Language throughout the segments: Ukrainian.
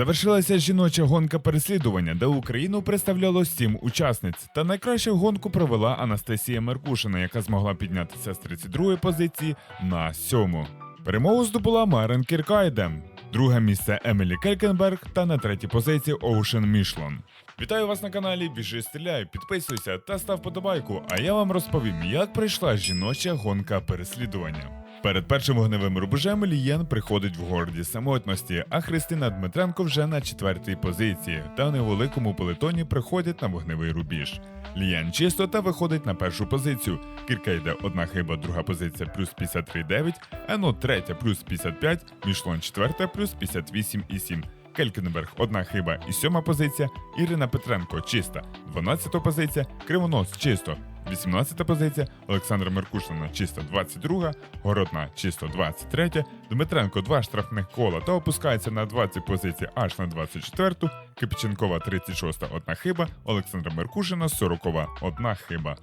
Завершилася жіноча гонка переслідування, де Україну представляло сім учасниць. Та найкращу гонку провела Анастасія Меркушина, яка змогла піднятися з 32-ї позиції на сьому. Перемогу здобула Марен Кіркайде. Друге місце Емілі Келькенберг та на третій позиції Оушен Мішлон. Вітаю вас на каналі Біжи Стріляй, підписуйся та став подобайку, а я вам розповім, як пройшла жіноча гонка переслідування. Перед першим вогневим рубежем Лієн приходить в горді самотності, а Христина Дмитренко вже на четвертій позиції та в невеликому пелетоні приходять на вогневий рубіж. Лієн чисто та виходить на першу позицію. Кірка йде одна хиба, друга позиція плюс 53,9, Ено третя плюс 55, Мішлон четверта плюс 58,7. Келькенберг одна хиба і сьома позиція, Ірина Петренко чиста, 12 позиція, Кривонос чисто, 18 позиція, Олександра Меркушина чисто 22, Городна чисто 23, Дмитренко два штрафних кола та опускається на 20 позицій аж на 24, Кипченкова 36 одна хиба, Олександра Меркушина 40 одна хиба.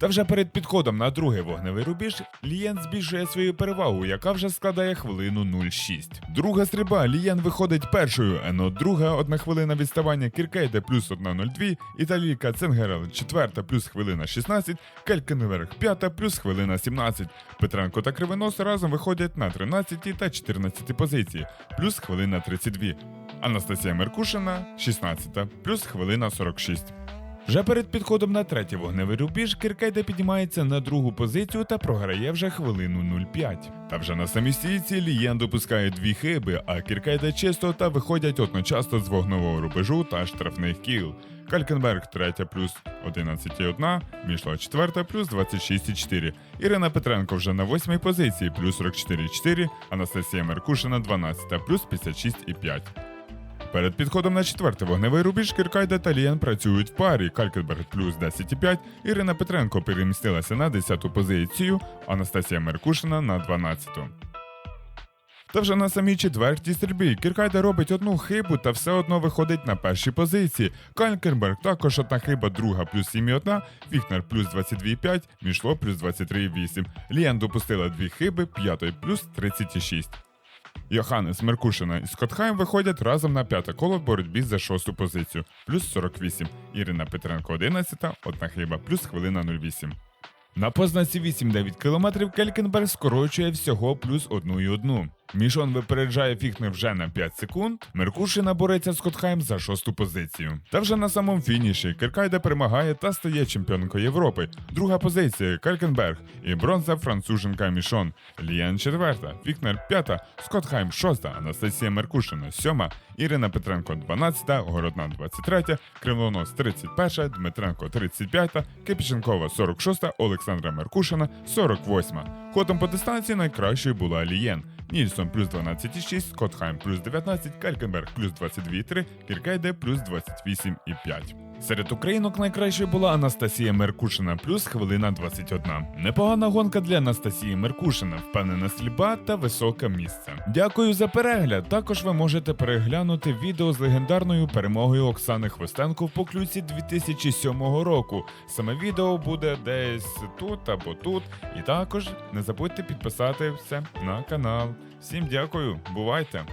Та вже перед підходом на другий вогневий рубіж Лієн збільшує свою перевагу, яка вже складає хвилину 0,6. Друга стрільба Лієн виходить першою, ено друга одна хвилина відставання Кіркейде плюс 1,02, Італійка Ценгерел четверта плюс хвилина 16, Келькенверг п'ята плюс хвилина 17. Петренко та Кривонос разом виходять на 13 та 14 позиції, плюс хвилина 32. Анастасія Меркушина 16 плюс хвилина 46. Вже перед підходом на третій вогневий рубіж Кіркайда піднімається на другу позицію та програє вже хвилину 0,5. Та вже на самій стійці Лієн допускає дві хиби, а Кіркайда чисто та виходять одночасно з вогневого рубежу та штрафних кіл. Калькенберг третя плюс 11,1, Мішла четверта плюс 26,4. Ірина Петренко вже на восьмій позиції плюс 44,4, Анастасія Меркушина 12 плюс 56,5. Перед підходом на четвертий вогневий рубіж Кіркайда та Ліян працюють в парі. Калькенберг плюс 10,5, Ірина Петренко перемістилася на 10-ту позицію, Анастасія Меркушина на 12-ту. Та вже на самій четвертій стрільбі Кіркайда робить одну хибу та все одно виходить на першій позиції. Калькенберг також одна хиба, друга плюс 7,1, Фіхнер плюс 22,5, Мішло плюс 23,8. Ліян допустила дві хиби, п'ятої плюс 36. Йоханнес, Меркушина і Скотхайм виходять разом на п'яте коло в боротьбі за шосту позицію, плюс 48. Ірина Петренко 11, одна хиба, плюс хвилина 08. На познаці 8-9 км Келькенберг скорочує всього плюс 1,1. Мішон випереджає Фіхнер вже на 5 секунд. Меркушина бореться з Котхайм за шосту позицію. Та вже на самому фініші Киркайда перемагає та стає чемпіонкою Європи. Друга позиція Келькенберг і бронза француженка Мішон. Ліян четверта, Фіхнер п'ята, Скотхайм шоста, Анастасія Меркушина сьома, Ірина Петренко 12, Городна 23, Кривонос 31, Дмитренко 35, Кипченкова 46, Олександра Меркушина 48. Ходом по дистанції найкращою була Алієн. Нільсон плюс 12,6, Котхайм плюс 19, Калькенберг плюс 22,3, Кіркайде плюс 28,5. Серед українок найкращою була Анастасія Меркушина плюс хвилина 21. Непогана гонка для Анастасії Меркушина, впевнена сліба та високе місце. Дякую за перегляд. Також ви можете переглянути відео з легендарною перемогою Оксани Хвостенко в поклюці 2007 року. Саме відео буде десь тут або тут. І також не забудьте підписатися на канал. Всім дякую, бувайте!